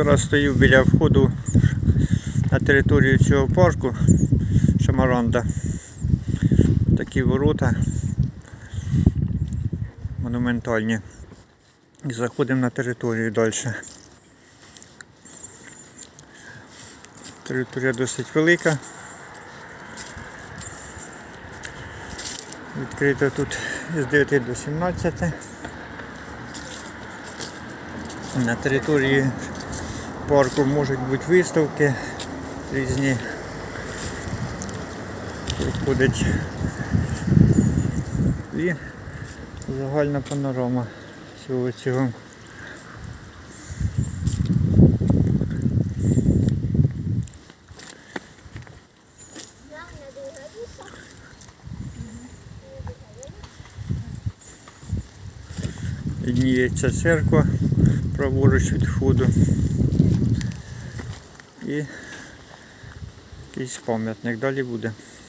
Зараз стою біля входу на територію цього парку Шамаранда. Такі ворота монументальні. І заходимо на територію далі. Територія досить велика. Відкрито тут з 9 до 17. На території парку можуть бути виставки різні. Проходить і загальна панорама всього цього. Відніється церква праворуч від входу. І якийсь пам'ятник далі буде.